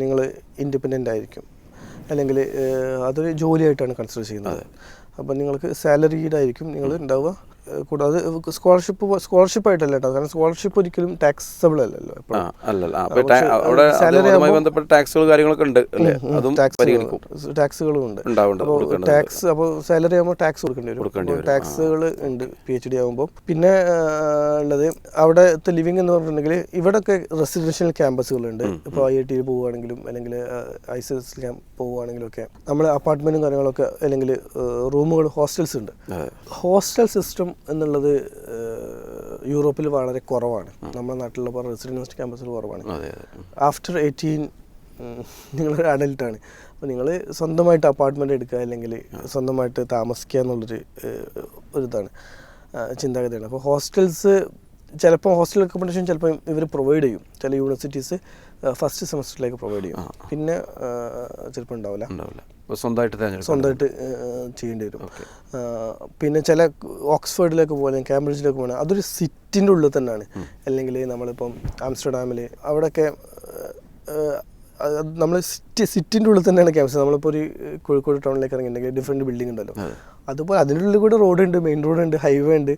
നിങ്ങൾ ഇൻഡിപെൻഡന്റ് ആയിരിക്കും. അല്ലെങ്കിൽ അതൊരു ജോലിയായിട്ടാണ് കൺസിഡർ ചെയ്യുന്നത്. അപ്പം നിങ്ങൾക്ക് സാലറീഡ് ആയിരിക്കും നിങ്ങൾ ഉണ്ടാവുക. കൂടാതെ സ്കോളർഷിപ്പ് സ്കോളർഷിപ്പ് ആയിട്ടല്ല കേട്ടോ. കാരണം സ്കോളർഷിപ്പ് ഒരിക്കലും ടാക്സബിൾ അല്ലല്ലോ അവിടെ സാലറി ബന്ധപ്പെട്ട ടാക്സുകൾ കാര്യങ്ങളൊക്കെ ഉണ്ട് അല്ലേ? അതും ടാക്സുകളും ഉണ്ട്. അപ്പോൾ ടാക്സ് അപ്പോൾ സാലറി ആകുമ്പോൾ ടാക്സ് കൊടുക്കേണ്ടി വരും. കൊടുക്കേണ്ടി വരും. ടാക്സുകൾ ഉണ്ട് പി എച്ച് ഡി ആകുമ്പോൾ പിന്നെ ഉള്ളത് അവിടുത്തെ ലിവിങ് എന്ന് പറഞ്ഞിട്ടുണ്ടെങ്കിൽ ഇവിടെയൊക്കെ റെസിഡൻഷ്യൽ ക്യാമ്പസുകളുണ്ട് ഇപ്പോൾ ഐ ഐ ടിയിൽ പോവുകയാണെങ്കിലും അല്ലെങ്കിൽ ഐ സി എസ് ക്യാമ്പ് പോവുകയാണെങ്കിലും ഒക്കെ. നമ്മൾ അപ്പാർട്ട്മെന്റും കാര്യങ്ങളൊക്കെ അല്ലെങ്കിൽ റൂമുകൾ ഹോസ്റ്റൽസ് ഉണ്ട്. ഹോസ്റ്റൽ സിസ്റ്റം എന്നുള്ളത് യൂറോപ്പിൽ വളരെ കുറവാണ്. നമ്മുടെ നാട്ടിലുള്ള പോലെ ക്യാമ്പസിൽ കുറവാണ്. ആഫ്റ്റർ എയ്റ്റീൻ നിങ്ങൾ അഡൽട്ടാണ്. അപ്പോൾ നിങ്ങൾ സ്വന്തമായിട്ട് അപ്പാർട്ട്മെന്റ് എടുക്കുക അല്ലെങ്കിൽ സ്വന്തമായിട്ട് താമസിക്കുക എന്നുള്ളൊരു ഒരു ഇതാണ് ചിന്താഗതിയാണ്. അപ്പോൾ ഹോസ്റ്റൽസ് ചിലപ്പോൾ ഹോസ്റ്റൽ അക്കോമഡേഷൻ ചിലപ്പോൾ ഇവർ പ്രൊവൈഡ് ചെയ്യും. ചില യൂണിവേഴ്സിറ്റീസ് ഫസ്റ്റ് സെമസ്റ്ററിലേക്ക് പ്രൊവൈഡ് ചെയ്യും. പിന്നെ ചിലപ്പോൾ ഉണ്ടാവില്ല. ഉണ്ടാവില്ല. സ്വന്തമായിട്ട് സ്വന്തമായിട്ട് ചെയ്യേണ്ടി വരും. പിന്നെ ചില ഓക്സ്ഫോർഡിലേക്ക് പോലെ കാംബ്രിഡ്ജിലേക്ക് പോകണം അതൊരു സിറ്റിന്റെ ഉള്ളിൽ തന്നെയാണ്. അല്ലെങ്കിൽ നമ്മളിപ്പം ആംസ്റ്റർഡാമിൽ അവിടെയൊക്കെ നമ്മൾ സിറ്റി സിറ്റിന്റെ ഉള്ളിൽ തന്നെയാണ് ക്യാമ്പസ്. നമ്മളിപ്പോൾ ഒരു കോഴിക്കോട് ടൗണിലേക്ക് ഇറങ്ങിയിട്ടുണ്ടെങ്കിൽ ഡിഫറെന്റ് ബിൽഡിംഗ് ഉണ്ടല്ലോ. അതുപോലെ അതിനുള്ളിൽ കൂടെ റോഡ് ഉണ്ട് മെയിൻ റോഡ് ഉണ്ട്. ഹൈവേ ഉണ്ട്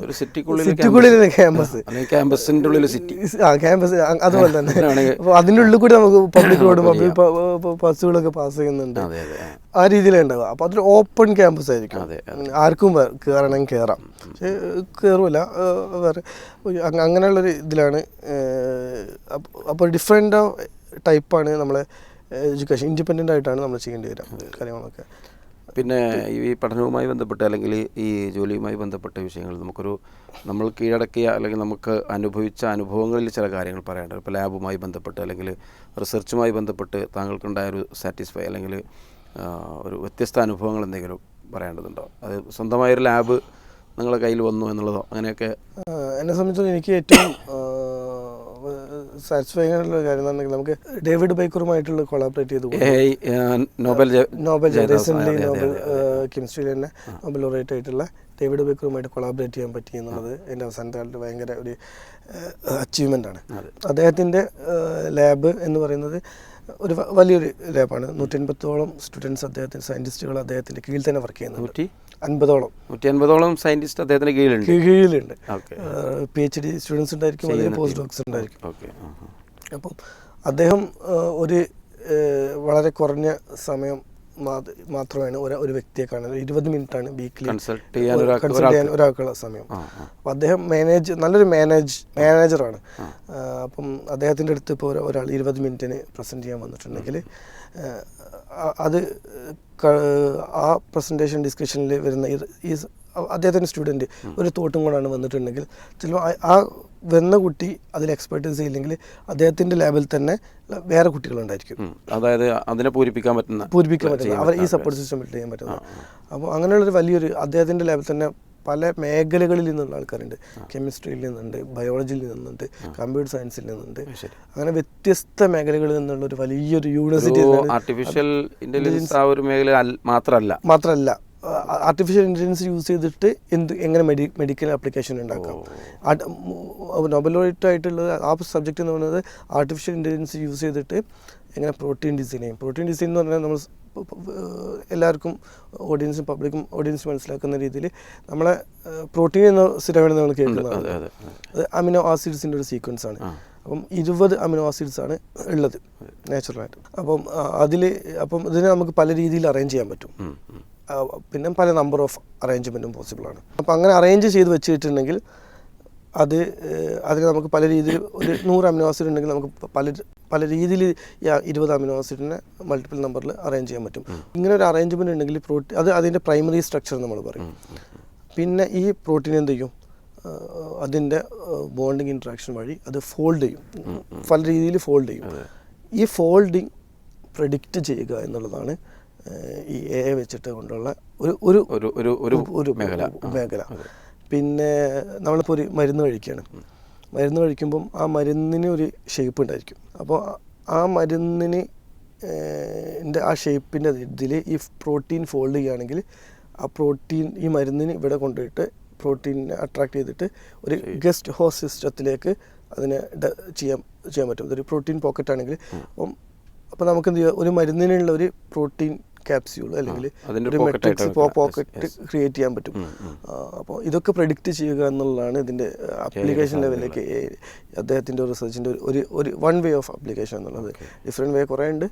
ഒരു സിറ്റിക്കുള്ളിൽ ക്യാമ്പസ് ക്യാമ്പസിന്റെ ഉള്ളിൽ സിറ്റി ആ ക്യാമ്പസ് അതുപോലെ തന്നെ. അപ്പോൾ അതിന്റെ ഉള്ളിൽ കൂടി നമുക്ക് പബ്ലിക് റോഡ് പബ്ലിക് ബസ്സുകളൊക്കെ പാസ് ചെയ്യുന്നുണ്ട്. ആ. രീതിയിലേ ഉണ്ടാവുക. അപ്പോൾ അതൊരു ഓപ്പൺ ക്യാമ്പസ് ആയിരിക്കും. ആർക്കും കയറണമെങ്കിൽ കയറാം പക്ഷേ കയറുമല്ല വേറെ അങ്ങനെയുള്ളൊരു ഇതിലാണ് അപ്പോൾ ഡിഫറെന്റ് ടൈപ്പാണ് നമ്മളെ എഡ്യൂക്കേഷൻ ഇൻഡിപെൻഡന്റ് ആയിട്ടാണ് നമ്മൾ ചെയ്യേണ്ടി വരിക കാര്യങ്ങളൊക്കെ. പിന്നെ ഈ പഠനവുമായി ബന്ധപ്പെട്ട് അല്ലെങ്കിൽ ഈ ജോലിയുമായി ബന്ധപ്പെട്ട വിഷയങ്ങൾ നമുക്കൊരു നമ്മൾ കീഴടക്കിയ അല്ലെങ്കിൽ നമുക്ക് അനുഭവിച്ച അനുഭവങ്ങളിൽ ചില കാര്യങ്ങൾ പറയേണ്ടത് ഇപ്പോൾ ലാബുമായി ബന്ധപ്പെട്ട് അല്ലെങ്കിൽ റിസർച്ചുമായി ബന്ധപ്പെട്ട് താങ്കൾക്കുണ്ടായ ഒരു സാറ്റിസ്ഫൈ അല്ലെങ്കിൽ ഒരു വ്യത്യസ്ത അനുഭവങ്ങൾ എന്തെങ്കിലും പറയേണ്ടതുണ്ടോ അത് സ്വന്തമായൊരു ലാബ് നിങ്ങളുടെ കയ്യിൽ വന്നു എന്നുള്ളതോ? അങ്ങനെയൊക്കെ എന്നെ സംബന്ധിച്ചിടത്തോളം എനിക്ക് ഏറ്റവും സാറ്റിസ്ഫൈങ് ആയിട്ടുള്ള കാര്യം എന്നുണ്ടെങ്കിൽ നമുക്ക് ഡേവിഡ് ബൈക്കറുമായിട്ടുള്ള കൊളാബറേറ്റ് ചെയ്ത് നോബൽ നോബൽ റീസെന്റ് നോബൽ കെമിസ്ട്രിയിൽ തന്നെ നോബൽ ലോറേറ്റ് ആയിട്ടുള്ള ഡേവിഡ് ബേക്കറുമായിട്ട് കൊളാബറേറ്റ് ചെയ്യാൻ പറ്റി എന്നുള്ളത് എന്റെ അവസാനത്തെ ഭയങ്കര ഒരു അച്ചീവ്മെന്റ് ആണ്. അദ്ദേഹത്തിന്റെ ലാബ് എന്ന് പറയുന്നത് ഒരു വലിയൊരു ലാബാണ്. നൂറ്റൻപത്തോളം സ്റ്റുഡൻസ് അദ്ദേഹത്തിന്റെ സയന്റിസ്റ്റുകൾ അദ്ദേഹത്തിന്റെ കീഴിൽ തന്നെ വർക്ക് ചെയ്യുന്നുണ്ട്. നൂറ്റി? അൻപതോളം. നൂറ്റി അൻപതോളം സയന്റിസ്റ്റ് അദ്ദേഹത്തിന്റെ കീഴിലുണ്ട് കീഴിലുണ്ട്. പി എച്ച് ഡി സ്റ്റുഡൻസ് ഉണ്ടായിരിക്കും വലിയ പോസ്റ്റ് ഡോക്സ് ഉണ്ടായിരിക്കും. അപ്പം അദ്ദേഹം ഒരു വളരെ കുറഞ്ഞ സമയം മാത്രമാണ് ഒരു വ്യക്തിയെ കാണുന്നത്. ഇരുപത് മിനിറ്റ് ആണ് വീക്കിലി കൺസൾട്ട് ചെയ്യാൻ ഒരാൾക്കുള്ള സമയം. അപ്പം അദ്ദേഹം മാനേജ് നല്ലൊരു മാനേജ് മാനേജറാണ് അപ്പം അദ്ദേഹത്തിന്റെ അടുത്ത് ഇപ്പോൾ ഒരാൾ ഇരുപത് മിനിറ്റിന് പ്രസന്റ് ചെയ്യാൻ വന്നിട്ടുണ്ടെങ്കിൽ അത് ആ പ്രസന്റേഷൻ ഡിസ്കഷനിൽ വരുന്ന ഈ- അദ്ദേഹത്തിന്റെ സ്റ്റുഡന്റ് ഒരു തോട്ടും കൂടാണ് വന്നിട്ടുണ്ടെങ്കിൽ ചിലപ്പോൾ ആ- വന്ന കുട്ടി അതിൽ എക്സ്പെർട്ടീസ് ഇല്ലെങ്കിൽ അദ്ദേഹത്തിന്റെ ലാബിൽ തന്നെ വേറെ കുട്ടികളുണ്ടായിരിക്കും. അതായത് അതിനെ പൂരിപ്പിക്കാൻ പറ്റുന്ന പൂരിപ്പിക്കാൻ പറ്റുന്ന അവർ ഈ സപ്പോർട്ട് സിസ്റ്റം ബിൽഡ് ചെയ്യാൻ പറ്റുന്ന. അപ്പോൾ അങ്ങനെയുള്ളൊരു വലിയൊരു അദ്ദേഹത്തിന്റെ ലാബിൽ തന്നെ പല മേഖലകളിൽ നിന്നുള്ള ആൾക്കാരുണ്ട്. കെമിസ്ട്രിയിൽ നിന്നുണ്ട് ബയോളജിയിൽ നിന്നുണ്ട് കമ്പ്യൂട്ടർ സയൻസിൽ നിന്നുണ്ട്. അങ്ങനെ വ്യത്യസ്ത മേഖലകളിൽ നിന്നുള്ള ഒരു വലിയൊരു യൂണിവേഴ്സിറ്റി ആർട്ടിഫിഷ്യൽ ഇന്റലിജൻസ് ആ ഒരു മേഖല മാത്രമല്ല. മാത്രമല്ല. ആർട്ടിഫിഷ്യൽ ഇന്റലിജൻസ് യൂസ് ചെയ്തിട്ട് എന്ത് എങ്ങനെ മെഡി മെഡിക്കൽ ആപ്ലിക്കേഷൻ ഉണ്ടാക്കാം. നൊബലോയിറ്റ് ആയിട്ടുള്ളത് ആ സബ്ജക്റ്റ് എന്ന് പറയുന്നത് ആർട്ടിഫിഷ്യൽ ഇന്റലിജൻസ് യൂസ് ചെയ്തിട്ട് എങ്ങനെ പ്രോട്ടീൻ ഡിസൈൻ ചെയ്യും? പ്രോട്ടീൻ ഡിസൈൻ എന്ന് പറഞ്ഞാൽ നമ്മൾ എല്ലാവർക്കും ഓഡിയൻസും പബ്ലിക്കും ഓഡിയൻസ് മനസ്സിലാക്കുന്ന രീതിയിൽ നമ്മളെ പ്രോട്ടീൻ എന്ന സ്ഥിരമാണ് നമ്മൾ കേൾക്കുന്നത് അതെ അമിനോ ആസിഡ്സിന്റെ ഒരു സീക്വൻസ് ആണ്. അപ്പം ഇരുപത് അമിനോ ആസിഡ്സ് ആണ് ഉള്ളത് നാച്ചുറലായിട്ട്. അപ്പം അതിൽ അപ്പം ഇതിനെ നമുക്ക് പല രീതിയിൽ അറേഞ്ച് ചെയ്യാൻ പറ്റും. പിന്നെ പല നമ്പർ ഓഫ് അറേഞ്ച്മെന്റും പോസിബിൾ ആണ്. അപ്പം അങ്ങനെ അറേഞ്ച് ചെയ്ത് വെച്ചിട്ടുണ്ടെങ്കിൽ അത് അതിൽ അതിന് നമുക്ക് പല രീതിയിൽ ഒരു നൂറ് അമിനോ ആസിഡ് ഉണ്ടെങ്കിൽ നമുക്ക് പല പല രീതിയിൽ ഇരുപത് അമിനോ ആസിഡിനെ മൾട്ടിപ്പിൾ നമ്പറിൽ അറേഞ്ച് ചെയ്യാൻ പറ്റും. ഇങ്ങനെ ഒരു അറേഞ്ച്മെന്റ് ഉണ്ടെങ്കിൽ പ്രോട്ടീൻ അത് അതിന്റെ പ്രൈമറി സ്ട്രക്ചർ നമ്മൾ പറയും. പിന്നെ ഈ പ്രോട്ടീൻ എന്ത് ചെയ്യും? അതിന്റെ ബോണ്ടിങ് ഇൻട്രാക്ഷൻ വഴി അത് ഫോൾഡ് ചെയ്യും. പല രീതിയിൽ ഫോൾഡ് ചെയ്യും. ഈ ഫോൾഡിങ് പ്രഡിക്റ്റ് ചെയ്യുക എന്നുള്ളതാണ് ഈ എ വെച്ചിട്ട് കൊണ്ടുള്ള ഒരു ഒരു ഒരു ഒരു ഒരു ഒരു മേഖല. മേഖല. പിന്നെ നമ്മളിപ്പോൾ ഒരു മരുന്ന് കഴിക്കുകയാണ് മരുന്ന് കഴിക്കുമ്പം ആ മരുന്നിന് ഒരു ഷേപ്പ് ഉണ്ടായിരിക്കും. അപ്പോൾ ആ മരുന്നിന് എന്റെ ആ ഷേപ്പിന്റെ ഇതിൽ ഈ പ്രോട്ടീൻ ഫോൾഡ് ചെയ്യുകയാണെങ്കിൽ ആ പ്രോട്ടീൻ ഈ മരുന്നിന് ഇവിടെ കൊണ്ടുപോയിട്ട് പ്രോട്ടീനെ അട്രാക്ട് ചെയ്തിട്ട് ഒരു ഗസ്റ്റ് ഹോസ് സിസ്റ്റത്തിലേക്ക് അതിനെ ചെയ്യാൻ ചെയ്യാൻ പറ്റും. ഇതൊരു പ്രോട്ടീൻ പോക്കറ്റ് ആണെങ്കിൽ അപ്പം അപ്പം നമുക്ക് എന്ത് ചെയ്യാം? ഒരു മരുന്നിനുള്ള ഒരു പ്രോട്ടീൻ ക്യാപ്സ്യൂൾ അല്ലെങ്കിൽ ഒരു മെട്രിക്സ് പോക്കറ്റ്. ക്രിയേറ്റ് ചെയ്യാൻ പറ്റും. അപ്പോൾ ഇതൊക്കെ പ്രഡിക്റ്റ് ചെയ്യുക എന്നുള്ളതാണ് ഇതിന്റെ അപ്ലിക്കേഷൻ ലെവലിലേക്ക് അദ്ദേഹത്തിന്റെ റിസർച്ചിന്റെ ഒരു ഒരു വൺ വേ ഓഫ് അപ്ലിക്കേഷൻ എന്നുള്ളത്. ഡിഫറെന്റ് വേ കുറേ ഉണ്ട്.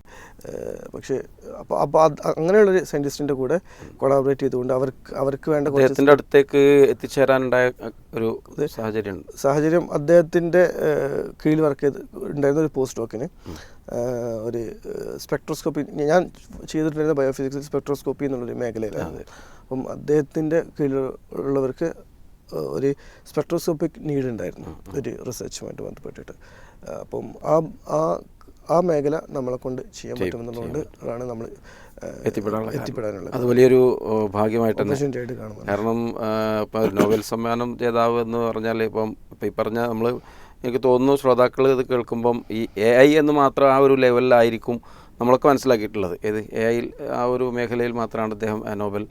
പക്ഷേ അപ്പോൾ അപ്പോൾ അങ്ങനെയുള്ളൊരു സയന്റിസ്റ്റിന്റെ കൂടെ കൊളാബറേറ്റ് ചെയ്തുകൊണ്ട് അവർക്ക് അവർക്ക് വേണ്ട അദ്ദേഹത്തിന്റെ അടുത്തേക്ക് എത്തിച്ചേരാനുണ്ടായ ഒരു സാഹചര്യം സാഹചര്യം അദ്ദേഹത്തിന്റെ കീഴിൽ വർക്ക് ചെയ്ത് ഉണ്ടായിരുന്ന ഒരു പോസ്റ്റ് ഡോക്കിന് ഒരു സ്പെക്ട്രോസ്കോപ്പി ഞാൻ ചെയ്തിട്ടുണ്ടായിരുന്ന ബയോഫിസിക്സ് സ്പെക്ട്രോസ്കോപ്പി എന്നുള്ളൊരു മേഖലയിലാണ് അപ്പം അദ്ദേഹത്തിന്റെ കീഴിലുള്ളവർക്ക് ഒരു സ്പെക്ട്രോസ്കോപ്പിക് നീഡ് ഉണ്ടായിരുന്നു. ഒരു റിസർച്ചുമായിട്ട് ബന്ധപ്പെട്ടിട്ട്. അപ്പം ആ ആ ആ മേഖല നമ്മളെ കൊണ്ട് ചെയ്യാൻ പറ്റുമെന്നുള്ളതുകൊണ്ട് നമ്മൾ എത്തിപ്പെടാനുള്ള എത്തിപ്പെടാനുള്ളത്. അത് വലിയൊരു ഭാഗ്യമായിട്ടാണ് കാരണം ഇപ്പം നോബൽ സമ്മാനം ജേതാവ് എന്ന് പറഞ്ഞാൽ ഇപ്പം ഇപ്പം ഈ പറഞ്ഞ നമ്മൾ എനിക്ക് തോന്നുന്നു ശ്രോതാക്കൾ ഇത് കേൾക്കുമ്പം ഈ എ ഐ എന്ന് മാത്രം ആ ഒരു ലെവലിലായിരിക്കും നമ്മളൊക്കെ മനസ്സിലാക്കിയിട്ടുള്ളത്. ഏത്? എ ഐയിൽ ആ ഒരു മേഖലയിൽ മാത്രമാണ് അദ്ദേഹം നോബൽ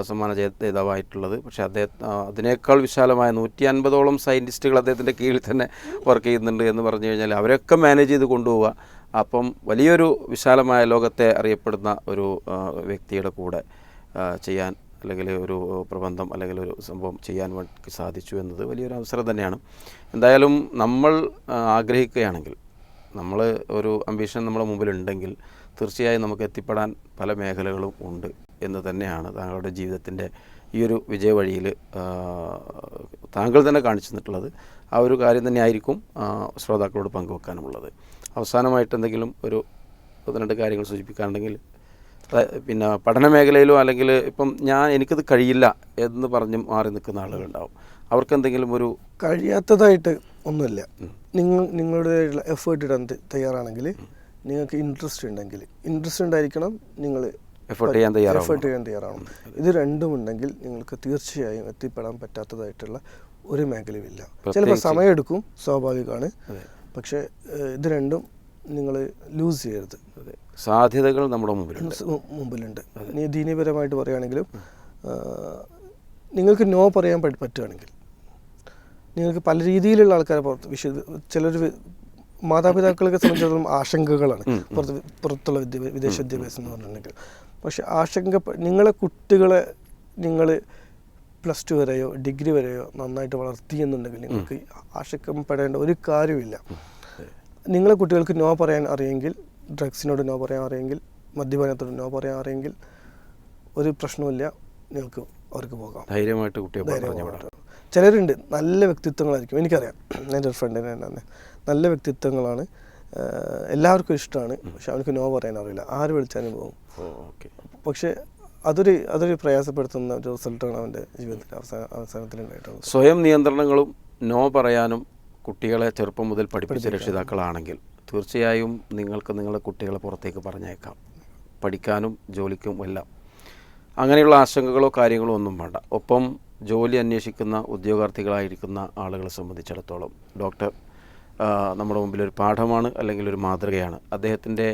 സമ്മാന ജേതാവായിട്ടുള്ളത് പക്ഷേ അദ്ദേഹം അതിനേക്കാൾ വിശാലമായ നൂറ്റി അൻപതോളം സയന്റിസ്റ്റുകൾ അദ്ദേഹത്തിന്റെ കീഴിൽ തന്നെ വർക്ക് ചെയ്യുന്നുണ്ട് എന്ന് പറഞ്ഞു കഴിഞ്ഞാൽ അവരൊക്കെ മാനേജ് ചെയ്ത് കൊണ്ടുപോവുക. അപ്പം വലിയൊരു വിശാലമായ ലോകത്തെ അറിയപ്പെടുന്ന ഒരു വ്യക്തിയുടെ കൂടെ ചെയ്യാൻ അല്ലെങ്കിൽ ഒരു പ്രബന്ധം അല്ലെങ്കിൽ ഒരു സംഭവം ചെയ്യാൻ വേണ്ടി സാധിച്ചു എന്നത് വലിയൊരു അവസരം തന്നെയാണ്. എന്തായാലും നമ്മൾ ആഗ്രഹിക്കുകയാണെങ്കിൽ നമ്മൾ ഒരു അംബീഷൻ നമ്മുടെ മുമ്പിലുണ്ടെങ്കിൽ തീർച്ചയായും നമുക്ക് എത്തിപ്പെടാൻ പല മേഖലകളും ഉണ്ട് എന്ന് തന്നെയാണ് താങ്കളുടെ ജീവിതത്തിന്റെ ഈ ഒരു വിജയവഴിയിൽ താങ്കൾ തന്നെ കാണിച്ചു തന്നിട്ടുള്ളത്. ആ ഒരു കാര്യം തന്നെ ആയിരിക്കും ആ, ശ്രോതാക്കളോട് പങ്കുവെക്കാനുമുള്ളത്. അവസാനമായിട്ട് എന്തെങ്കിലും ഒരു ഒന്ന് രണ്ട് കാര്യങ്ങൾ സൂചിപ്പിക്കാനുണ്ടെങ്കിൽ പിന്നെ പഠന മേഖലയിലോ അല്ലെങ്കിൽ ഇപ്പം ഞാൻ എനിക്കത് കഴിയില്ല എന്ന് പറഞ്ഞ് മാറി നിൽക്കുന്ന ആളുകളുണ്ടാവും. അവർക്ക് എന്തെങ്കിലും ഒരു കഴിയാത്തതായിട്ട് ഒന്നുമില്ല. നിങ്ങൾ നിങ്ങളുടേതായിട്ടുള്ള എഫേർട്ട് ഇടാൻ തയ്യാറാണെങ്കിൽ നിങ്ങൾക്ക് ഇൻട്രസ്റ്റ് ഉണ്ടെങ്കിൽ ഇൻട്രസ്റ്റ് ഉണ്ടായിരിക്കണം നിങ്ങൾ എഫേർട്ട് ചെയ്യാൻ തയ്യാറാവണം. എഫേർട്ട് ചെയ്യാൻ തയ്യാറാവണം. ഇത് രണ്ടും ഉണ്ടെങ്കിൽ നിങ്ങൾക്ക് തീർച്ചയായും എത്തിപ്പെടാൻ പറ്റാത്തതായിട്ടുള്ള ഒരു മേഖലയും ഇല്ല ചിലപ്പോൾ സമയമെടുക്കും സ്വാഭാവികമാണ്. പക്ഷേ ഇത് രണ്ടും നിങ്ങൾ ലൂസ് ചെയ്യരുത്. സാധ്യതകൾ നമ്മുടെ മുമ്പിലുണ്ട്. മുമ്പിലുണ്ട്. ഇനി ദീനീപരമായിട്ട് പറയുകയാണെങ്കിലും നിങ്ങൾക്ക് നോ പറയാൻ പറ്റ- പറ്റുകയാണെങ്കിൽ നിങ്ങൾക്ക് പല രീതിയിലുള്ള ആൾക്കാരെ പുറത്ത് വിശ്വ ചിലർ മാതാപിതാക്കളൊക്കെ സംബന്ധിച്ചിടത്തോളം ആശങ്കകളാണ്. പുറത്ത് പുറത്തുള്ള വിദ്യ വിദേശ വിദ്യാഭ്യാസം എന്ന് പറഞ്ഞിട്ടുണ്ടെങ്കിൽ. പക്ഷേ ആശങ്ക നിങ്ങളെ കുട്ടികളെ നിങ്ങൾ പ്ലസ് ടു വരെയോ ഡിഗ്രി വരെയോ നന്നായിട്ട് വളർത്തി എന്നുണ്ടെങ്കിൽ നിങ്ങൾക്ക് ആശങ്കപ്പെടേണ്ട ഒരു കാര്യമില്ല നിങ്ങളെ കുട്ടികൾക്ക് നോ പറയാൻ അറിയെങ്കിൽ ഡ്രഗ്സിനോട് നോ പറയാൻ അറിയെങ്കിൽ മദ്യപാനത്തോട് നോ പറയാൻ അറിയെങ്കിൽ ഒരു പ്രശ്നമില്ല നിങ്ങൾക്ക് അവർക്ക് പോകാം. ധൈര്യമായിട്ട് കുട്ടിയെ ചിലരുണ്ട് നല്ല വ്യക്തിത്വങ്ങളായിരിക്കും. എനിക്കറിയാം. എന്റെ ഒരു ഫ്രണ്ടിനെ തന്നെ നല്ല വ്യക്തിത്വങ്ങളാണ്. എല്ലാവർക്കും ഇഷ്ടമാണ്. പക്ഷെ അവനക്ക് നോ പറയാൻ അറിയില്ല. ആര് വിളിച്ചാലും പോകും. പക്ഷെ പക്ഷേ അതൊരു അതൊരു പ്രയാസപ്പെടുത്തുന്ന ഒരു റിസൾട്ടാണ് അവന്റെ ജീവിതത്തിൽ അവസാന അവസാനത്തിൽ ഉണ്ടായിട്ടുള്ളത് സ്വയം നിയന്ത്രണങ്ങളും നോ പറയാനും കുട്ടികളെ ചെറുപ്പം മുതൽ പഠിപ്പിച്ച രക്ഷിതാക്കളാണെങ്കിൽ തീർച്ചയായും നിങ്ങൾക്ക് നിങ്ങളുടെ കുട്ടികളെ പുറത്തേക്ക് പറഞ്ഞേക്കാം പഠിക്കാനും ജോലിക്കും എല്ലാം. അങ്ങനെയുള്ള ആശങ്കകളോ കാര്യങ്ങളോ ഒന്നും വേണ്ട. ഒപ്പം ജോലി അന്വേഷിക്കുന്ന ഉദ്യോഗാർത്ഥികളായിരിക്കുന്ന ആളുകളെ സംബന്ധിച്ചിടത്തോളം ഡോക്ടർ നമ്മുടെ മുമ്പിൽ ഒരു പാഠമാണ് അല്ലെങ്കിൽ ഒരു മാതൃകയാണ്. അദ്ദേഹത്തിന്റെ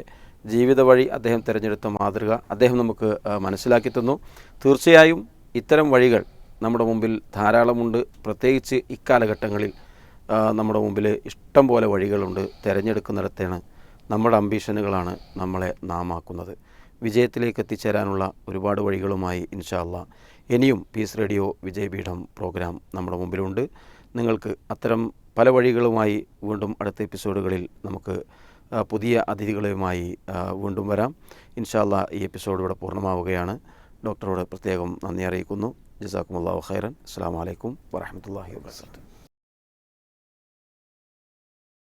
ജീവിത വഴി അദ്ദേഹം തിരഞ്ഞെടുത്ത മാതൃക അദ്ദേഹം നമുക്ക് മനസ്സിലാക്കി തന്നു. തീർച്ചയായും ഇത്തരം വഴികൾ നമ്മുടെ മുമ്പിൽ ധാരാളമുണ്ട്. പ്രത്യേകിച്ച് ഇക്കാലഘട്ടങ്ങളിൽ നമ്മുടെ മുമ്പിൽ ഇഷ്ടം പോലെ വഴികളുണ്ട് തിരഞ്ഞെടുക്കുന്നിടത്താണ് നമ്മുടെ അംബീഷനുകളാണ് നമ്മളെ നാമാക്കുന്നത്. വിജയത്തിലേക്ക് എത്തിച്ചേരാനുള്ള ഒരുപാട് വഴികളുമായി ഇൻഷാല്ല ഇനിയും പീസ് റേഡിയോ വിജയപീഠം പ്രോഗ്രാം നമ്മുടെ മുമ്പിലുണ്ട്. നിങ്ങൾക്ക് അത്തരം പല വഴികളുമായി വീണ്ടും അടുത്ത എപ്പിസോഡുകളിൽ നമുക്ക് പുതിയ അതിഥികളുമായി വീണ്ടും വരാം. ഇൻഷാല്ല ഈ എപ്പിസോഡ് ഇവിടെ പൂർണമാവുകയാണ്. ഡോക്ടറോട് പ്രത്യേകം നന്ദി അറിയിക്കുന്നു. ജസാക്കുമുല്ലാ ഖൈറൻ. അസ്സാം വലൈക്കും വാഹമത്തല്ലാഹി വാബർക്കാത്തു